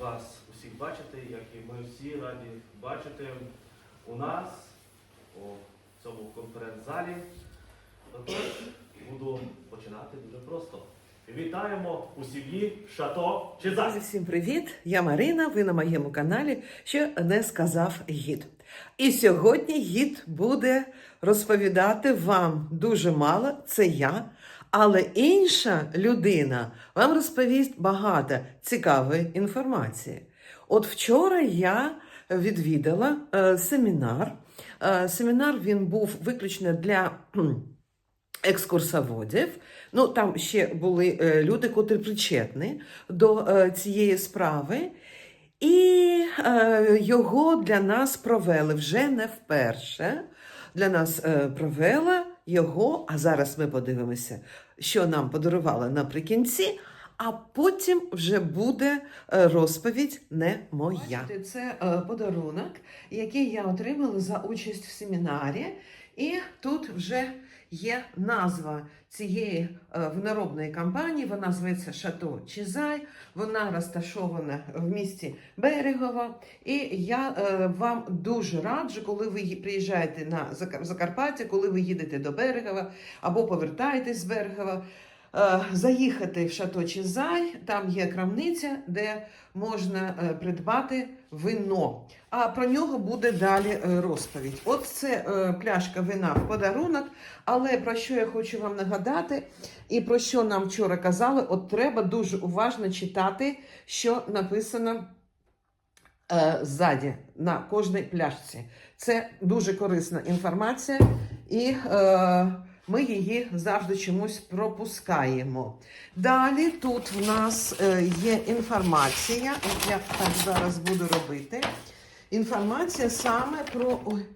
вас усіх бачити, як і ми всі раді бачити у нас у цьому конференц-залі. Отож, буду починати дуже просто. Вітаємо у сім'ї Шато Друзі, всім привіт! Я Марина. Ви на моєму каналі, що не сказав гід. І сьогодні гід буде розповідати вам дуже мало, це я. Але інша людина вам розповість багато цікавої інформації. От вчора я відвідала е, семінар. Е, семінар він був виключно для екскурсоводів. Ну, там ще були е, люди, котрі причетні до цієї справи. І його для нас провели вже не вперше. Для нас провела його, а зараз ми подивимося, що нам подарували наприкінці. А потім вже буде е, розповідь не моя. Це е, подарунок, який я отримала за участь в семінарі. І тут вже є назва цієї е, виноробної компанії. Вона зветься Шато Чизай. Вона розташована в місті Берегово. І я е, вам дуже раджу, коли ви приїжджаєте на Зак- Закарпаття, коли ви їдете до Берегова або повертаєтесь з Берегова. Е, Заїхати в Шато Чизай, там є крамниця, де можна е, придбати вино. А про нього буде далі е, розповідь. От це пляшка вина в подарунок. Але про що я хочу вам нагадати, і про що нам вчора казали, от треба дуже уважно читати, що написано ззаді на кожній пляшці. Це дуже корисна інформація, і ми її завжди чомусь пропускаємо. Далі тут в нас е, є інформація, я так зараз буду робити. Інформація саме про. Ой,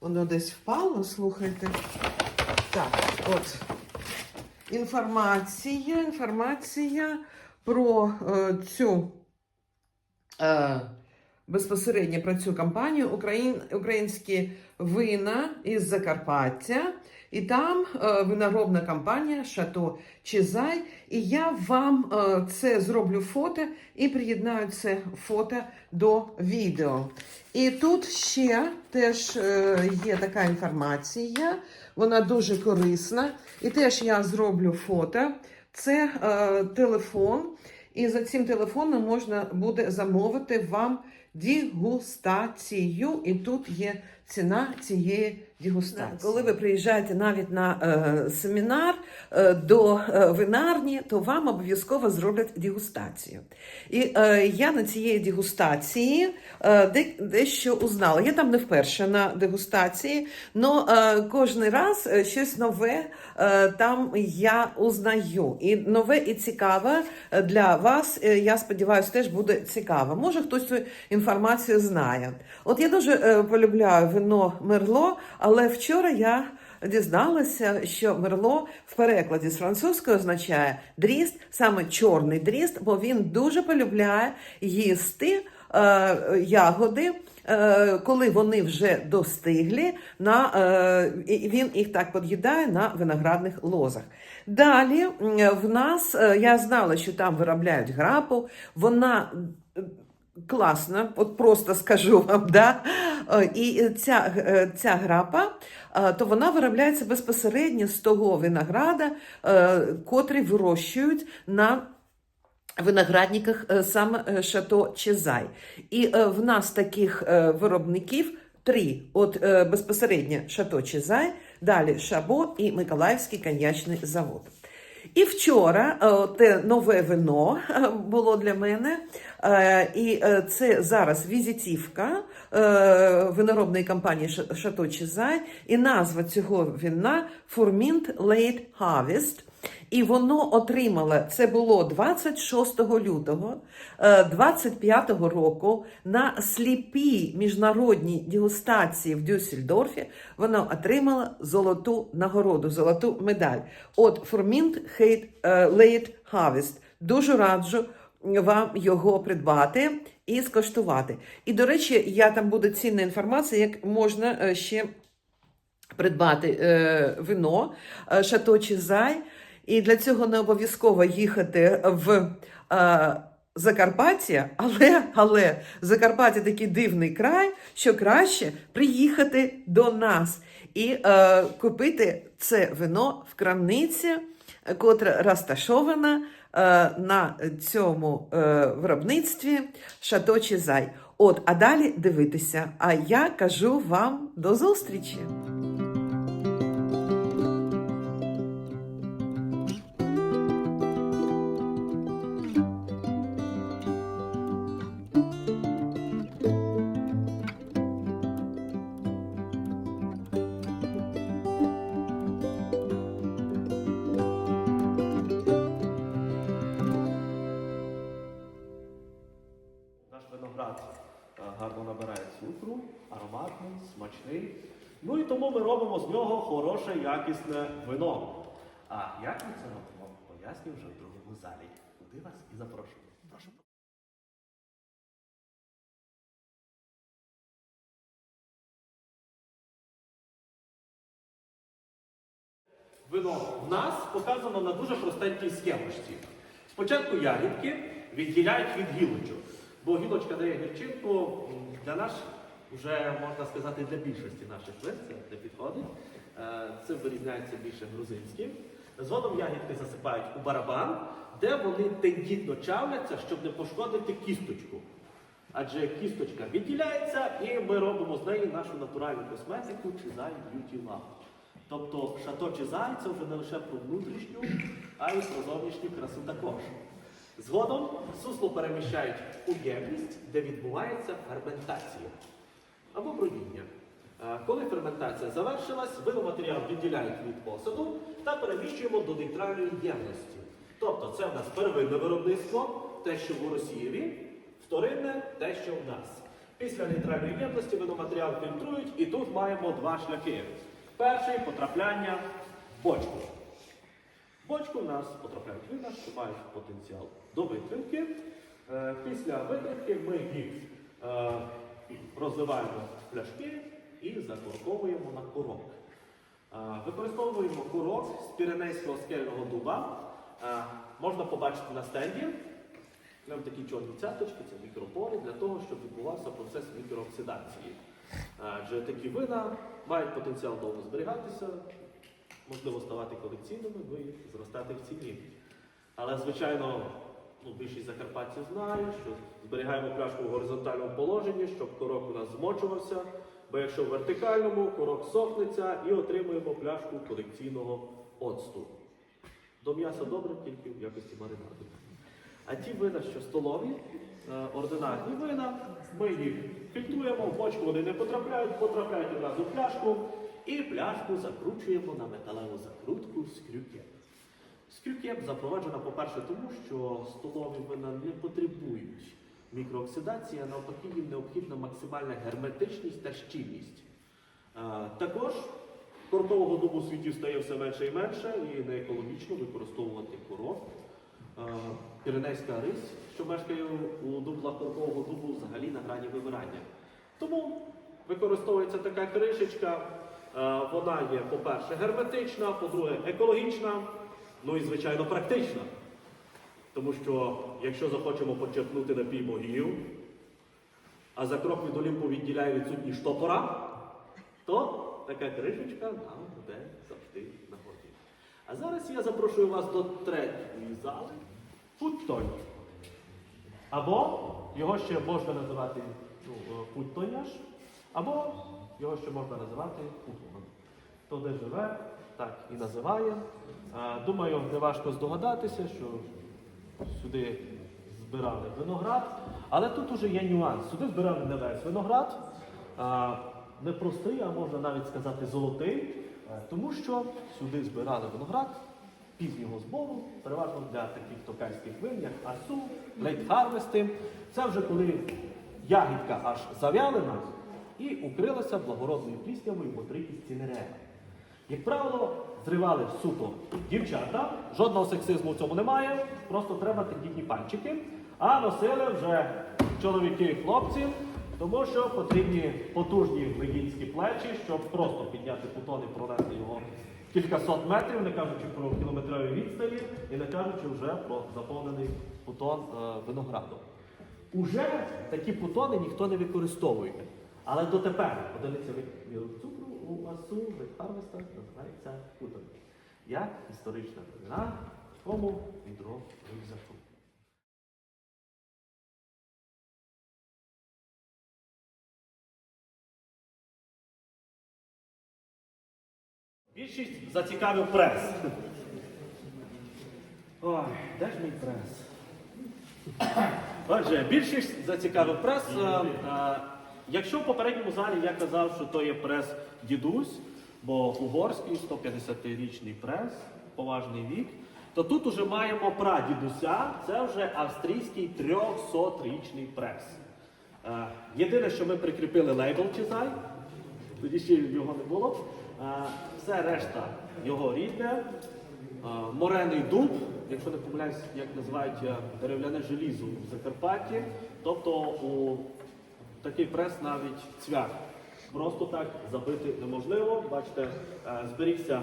воно десь впало, слухайте. Так, от. Інформація, інформація про е, цю е, безпосередньо про цю компанію Україн, українські вина із Закарпаття. І там е, виноробна компанія Шато Чизай. І я вам е, це зроблю фото і приєднаю це фото до відео. І тут ще теж е, є така інформація, вона дуже корисна. І теж я зроблю фото. Це е, телефон, і за цим телефоном можна буде замовити вам дегустацію. І тут є ціна цієї дегустації. Коли ви приїжджаєте навіть на е, семінар е, до е, винарні, то вам обов'язково зроблять дегустацію. І е, я на цієї дегустації е, де, дещо узнала. Я там не вперше на дегустації, але е, кожен раз е, щось нове е, там я узнаю. І нове і цікаве для вас, е, я сподіваюся, теж буде цікаво. Може, хтось цю інформацію знає. От я дуже е, полюбляю вино Мерло, але вчора я дізналася, що Мерло в перекладі з французької означає дріст, саме чорний дріст, бо він дуже полюбляє їсти е, ягоди. е, Коли вони вже достиглі, на, е, він їх так під'їдає на виноградних лозах. Далі в нас е, я знала, що там виробляють грапу. Вона класна, от просто скажу вам. Да? Е, І ця, е, ця грапа, е, то вона виробляється безпосередньо з того винограда, котрий вирощують на виноградниках саме Шато Чезай. І в нас таких виробників три: от безпосередньо Шато Чезай, далі Шабо і Миколаївський коньячний завод. І вчора те нове вино було для мене, і е, це зараз візитівка е, виноробної компанії Шато Чизай, і назва цього вина Фурмінт Late Harvest. І воно отримало, це було 26 лютого е, 25 року на сліпій міжнародній дегустації в Дюссельдорфі. Воно отримало золоту нагороду, золоту медаль. От Hate, е, Late Harvest. Дуже раджу вам його придбати і скоштувати. І, до речі, я там буде цінна інформація, як можна е, ще придбати е, вино е, Шато Чизай. І для цього не обов'язково їхати в е, Закарпаття, але, але Закарпаття такий дивний край, що краще приїхати до нас і е, купити це вино в крамниці, котра розташована на цьому е, виробництві Шато Чизай. От, а далі дивитися. А я кажу вам до зустрічі. Ароматний, смачний. Ну і тому ми робимо з нього хороше, якісне вино. А як ми це робимо, поясню вже в другому залі. Куди вас і запрошую. Прошу. Вино в нас показано на дуже простенькій схемочці. Спочатку ягідки відділяють від гілочок, бо гілочка дає гірчинку для нас, вже можна сказати, для більшості наших це не підходить. Е, Це вирізняється більше грузинським. Згодом ягідки засипають у барабан, де вони тендітно чавляться, щоб не пошкодити кісточку. Адже кісточка відділяється, і ми робимо з неї нашу натуральну косметику Чизай Beauty Lab. Тобто шато Чизай це вже не лише про внутрішню, а й про зовнішню красу також. Згодом сусло переміщають у ємність, де відбувається ферментація або бродіння. Коли ферментація завершилась, виноматеріал відділяють від посаду та переміщуємо до нейтральної ємності. Тобто це в нас первинне виробництво, те, що в Росієві, вторинне те, що в нас. Після нейтральної ємності виноматеріал фільтрують, і тут маємо два шляхи. Перший потрапляння в бочку. В бочку в нас потрапляють вина, що мають потенціал до витримки. Е, Після витримки ми їх е, розливаємо пляшки і закорковуємо на корок. Е, Використовуємо корок з піренейського скельного дуба. Е, Можна побачити на стенді. Там такі чорні цяточки, це мікропори, для того, щоб відбувався процес мікрооксидації. Адже такі вина мають потенціал довго зберігатися, можливо ставати колекційними, і зростати в ціні. Але, звичайно, ну, більшість закарпатців знає, що зберігаємо пляшку в горизонтальному положенні, щоб корок у нас змочувався, бо якщо в вертикальному, корок сохнеться і отримуємо пляшку колекційного оцту. До м'яса добре, тільки в якості маринаду. А ті вина, що столові, е, ординарні вина, ми їх фільтруємо, в бочку вони не потрапляють, потрапляють одразу в пляшку, і пляшку закручуємо на металеву закрутку з крюкет. Крюкет запроваджена, по-перше, тому що столові вина не потребують мікрооксидації, а навпаки, їм необхідна максимальна герметичність та щільність. Е, Також коркового дубу в світі стає все менше і менше, і не екологічно використовувати коров. Е, Піренейська рись, що мешкає у дуплах коркового дубу, взагалі на грані вимирання. Тому використовується така кришечка. Е, Вона є, по-перше, герметична, по-друге, екологічна, ну і, звичайно, практична. Тому що, якщо захочемо почерпнути напій богів, а за крок від Олімпу відділяє відсутність штопора, то така кришечка нам буде завжди на нагоді. А зараз я запрошую вас до третьої зали путтонь. Або його ще можна називати ну, е, путтоняш, або його ще можна називати путман. Хто де живе, так і називає. Думаю, не важко здогадатися, що сюди збирали виноград. Але тут уже є нюанс. Сюди збирали не весь виноград, а, не простий, а можна навіть сказати золотий, е, тому що сюди збирали виноград пізнього збору, переважно для таких токарських вин, як асу, лейт-харвести. Це вже коли ягідка аж завялена і укрилася благородною пліснявою мотрикістю нерева. Як правило, зривали суто дівчата, жодного сексизму в цьому немає, просто треба тендітні пальчики. А носили вже чоловіки і хлопці, тому що потрібні потужні легінські плечі, щоб просто підняти путон і пронести його кількасот метрів, не кажучи про кілометрові відстані, і не кажучи вже про заповнений путон е, винограду. Уже такі путони ніхто не використовує. Але дотепер одиниця виміру цукру у АСУ в Харвестах називається путон. Як історична новина в такому відро рюкзаку. Більшість зацікавив прес. Ой, де ж мій прес? Отже, більшість зацікавив прес. Е, е, Якщо в попередньому залі я казав, що то є прес дідусь, бо угорський 150-річний прес, поважний вік, то тут уже маємо прадідуся, це вже австрійський 300-річний прес. Е, Єдине, що ми прикріпили лейбл Чизай, тоді ще його не було. Е, Все решта його рідне. Е, Морений дуб, якщо не помиляюсь, як називають е, дерев'яне желізо в Закарпатті. Тобто у такий прес навіть цвях. Просто так забити неможливо. Бачите, е, зберігся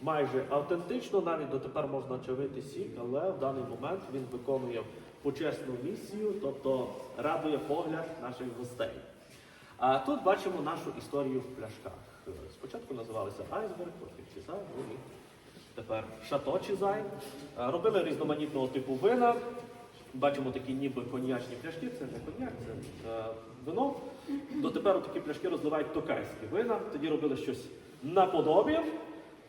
майже автентично, навіть дотепер можна чавити сік, але в даний момент він виконує почесну місію, тобто радує погляд наших гостей. А тут бачимо нашу історію в пляшках. Спочатку називалися айсберг, потім чизай, ну і тепер шато чизай. Е, Робили різноманітного типу вина. Бачимо такі ніби коньячні пляшки, це не коньяк, це е, вино. Дотепер такі пляшки розливають токайські вина. Тоді робили щось наподобі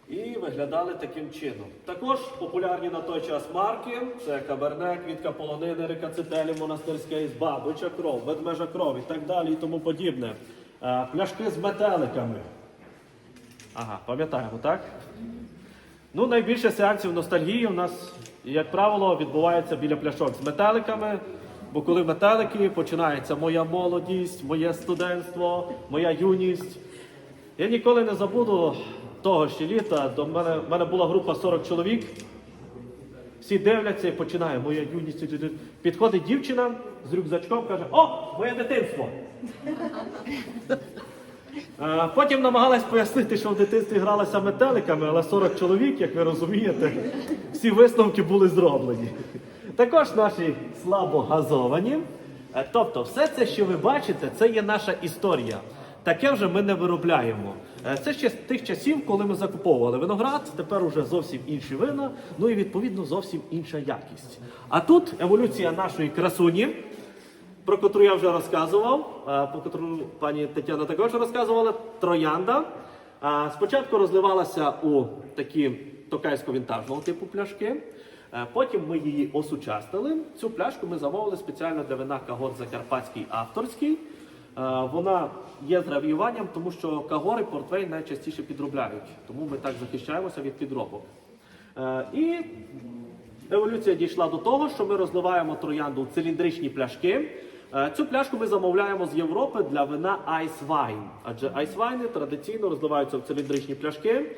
і виглядали таким чином. Також популярні на той час марки це каберне, квітка полонини, рекацителі, монастирська ізба, бича кров, ведмежа кров і так далі і тому подібне. Е, Пляшки з метеликами. Ага, пам'ятаємо, так? Ну, найбільше сеансів ностальгії у нас, як правило, відбувається біля пляшок з метеликами. Бо коли метелики, починається моя молодість, моє студентство, моя юність. Я ніколи не забуду того ще літа. До мене, в мене була група 40 чоловік. Всі дивляться і починає моя юність. Підходить дівчина з рюкзачком, каже: О, моє дитинство! Е, Потім намагалась пояснити, що в дитинстві гралася метеликами, але 40 чоловік, як ви розумієте, всі висновки були зроблені. Також наші слабо газовані. Е, Тобто, все це, що ви бачите, це є наша історія. Таке вже ми не виробляємо. Е, Це ще з тих часів, коли ми закуповували виноград, тепер уже зовсім інші вина, ну і відповідно зовсім інша якість. А тут еволюція нашої красуні про котру я вже розказував, про котру пані Тетяна також розказувала, троянда. Спочатку розливалася у такі токайсько-вінтажного типу пляшки. Потім ми її осучастили. Цю пляшку ми замовили спеціально для вина Кагор Закарпатський авторський. Вона є з гравіюванням, тому що кагори портвейн найчастіше підробляють. Тому ми так захищаємося від підробок. І Еволюція дійшла до того, що ми розливаємо троянду в циліндричні пляшки. Е, Цю пляшку ми замовляємо з Європи для вина Wine. Адже Wine традиційно розливаються в циліндричні пляшки. Е,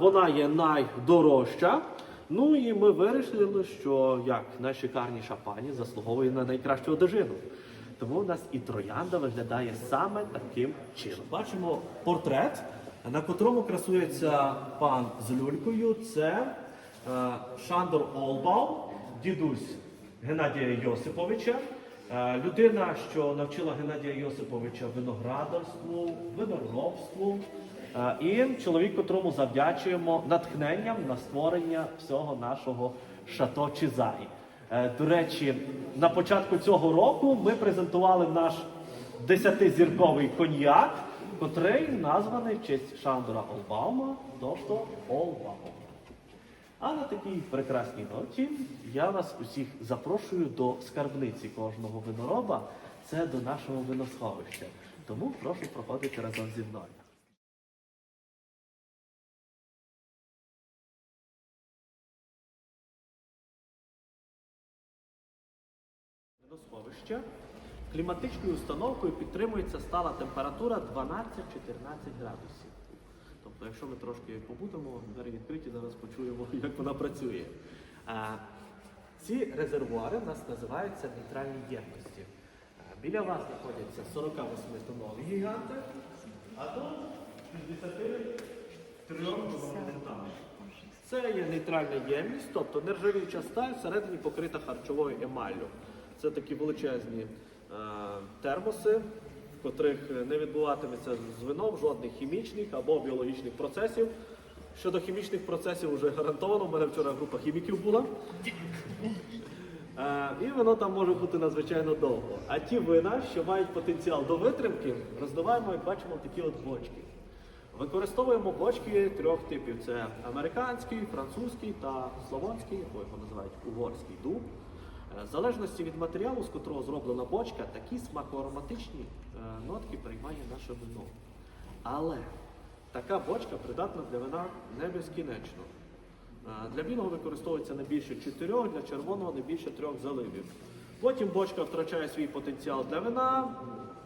Вона є найдорожча. Ну і ми вирішили, що як найшикарніша пані заслуговує на найкращу одежину. Тому в нас і троянда виглядає саме таким чином. Бачимо портрет, на котрому красується пан з люлькою. Це Е, Шандор Олбаум, дідусь Геннадія Йосиповича, людина, що навчила Геннадія Йосиповича виноградарству, виноробству, е, і чоловік, котрому завдячуємо натхненням на створення всього нашого шато Чизай. Е, До речі, на початку цього року ми презентували наш десятизірковий коньяк, котрий названий в честь Шандора Олбаума, тобто Олбаум. А на такій прекрасній ноті я вас усіх запрошую до скарбниці кожного винороба, це до нашого виносховища. Тому прошу проходити разом зі мною. Виносховище. Кліматичною установкою підтримується стала температура 12-14 градусів. Тобто, якщо ми трошки побудемо, двері відкриті, зараз почуємо, як вона працює. А, ці резервуари в нас називаються нейтральні ємності. Біля вас знаходяться 48-тонові гіганти, а тут 63 континентами. Це є нейтральна ємність, тобто нержавіюча сталь всередині покрита харчовою емаллю. Це такі величезні е, термоси, котрих не відбуватиметься з вином жодних хімічних або біологічних процесів. Щодо хімічних процесів вже гарантовано, в мене вчора група хіміків була. Е, І воно там може бути надзвичайно довго. А ті вина, що мають потенціал до витримки, роздаваємо, як бачимо, такі от бочки. Використовуємо бочки трьох типів: це американський, французький та славонський, або його називають угорський дуб. Е, В залежності від матеріалу, з котрого зроблена бочка, такі смакоароматичні е, нотки приймає наше вино. Але така бочка придатна для вина не безкінечно. Е, Для білого використовується не більше чотирьох, для червоного не більше трьох заливів. Потім бочка втрачає свій потенціал для вина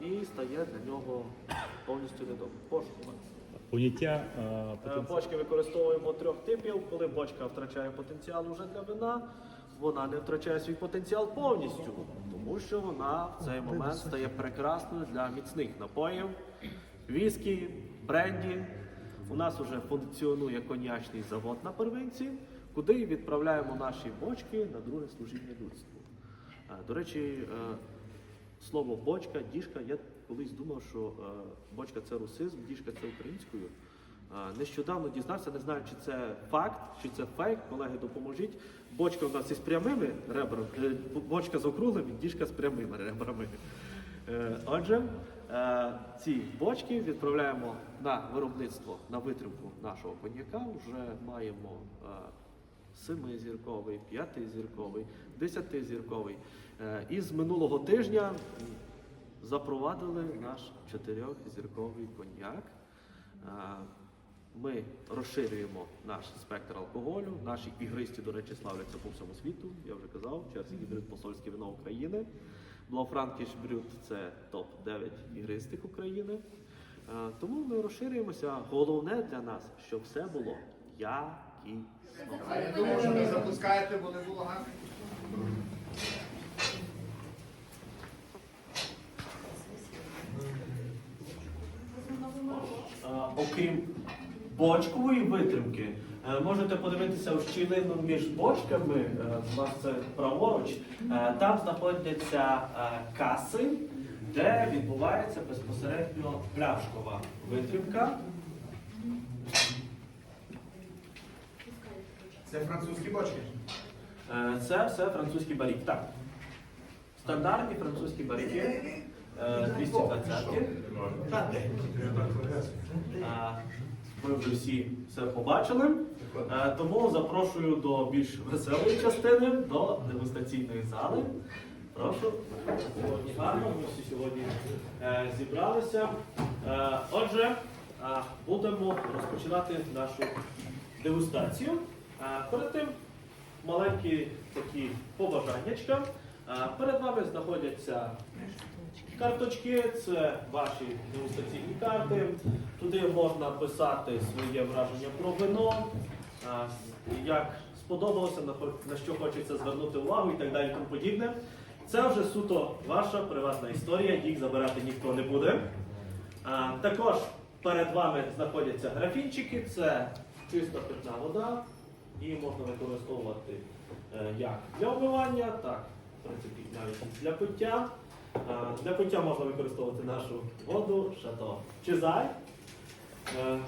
і стає для нього повністю недобрим. Поняття е, Е, Бочки використовуємо трьох типів. Коли бочка втрачає потенціал уже для вина, вона не втрачає свій потенціал повністю, тому що вона в цей момент стає прекрасною для міцних напоїв, віскі, бренді. У нас вже функціонує коньячний завод на первинці, куди відправляємо наші бочки на друге служіння людству. Е, До речі, е, слово бочка, діжка, я колись думав, що е, бочка це русизм, діжка це українською. Нещодавно дізнався, не знаю, чи це факт, чи це фейк. Колеги, допоможіть. Бочка у нас із прямими ребрами, е, бочка з округлими, діжка з прямими ребрами. Е, Отже, е, ці бочки відправляємо на виробництво на витримку нашого коньяка. Вже маємо семизірковий, п'ятизірковий, десятизірковий. І з минулого тижня запровадили наш чотирьохзірковий коньяк. Ми розширюємо наш спектр алкоголю. Наші ігристі, до речі, славляться по всьому світу. Я вже казав, Черзі брюд посольське вино України. Блауфранкіш брюд це топ-9 ігристих України. Е, Тому ми розширюємося. Головне для нас, щоб все було якісно. А я думаю, що не запускаєте, бо не було гарно. Е, окрім бочкової витримки, е, можете подивитися в щілину між бочками, е, у нас це праворуч, Е, там знаходяться каси, де відбувається безпосередньо пляшкова витримка. Це французькі бочки. Це все французький барік. Так. Стандартні французькі баріки. е, 220. Е, вже всі все побачили. Е, Тому запрошую до більш веселої частини, до дегустаційної зали. Прошу. Сьогодні гарно, ми всі сьогодні е, зібралися. Е, Отже, будемо розпочинати нашу дегустацію. Перед тим маленькі такі побажаннячка. Перед вами знаходяться карточки, це ваші дегустаційні карти. Туди можна писати своє враження про вино, як сподобалося, на що хочеться звернути увагу і так далі. Тому подібне. Це вже суто ваша приватна історія, їх забирати ніхто не буде. Також перед вами знаходяться графінчики, це чиста питна вода, її можна використовувати е, як для вмивання, так, в принципі, навіть для пиття. А, для пиття можна використовувати нашу воду, шато Чизай. Е,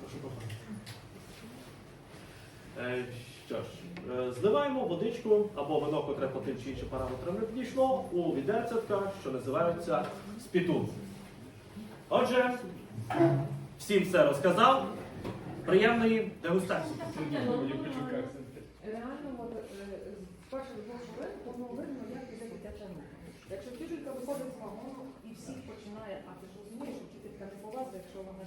прошу похвалити. Е, Що ж, е, зливаємо водичку або вино, котре по тим чи іншим параметрам не підійшло, у відерцятка, що називаються спітун. Отже, всім все розказав. Приємної дегустації. Реально, от, е, перше виходить вин, воно видно, як мова. Якщо вчителька виходить з вагону і всіх починає, а ти ж розумієш, вчителька не повазить, якщо вона.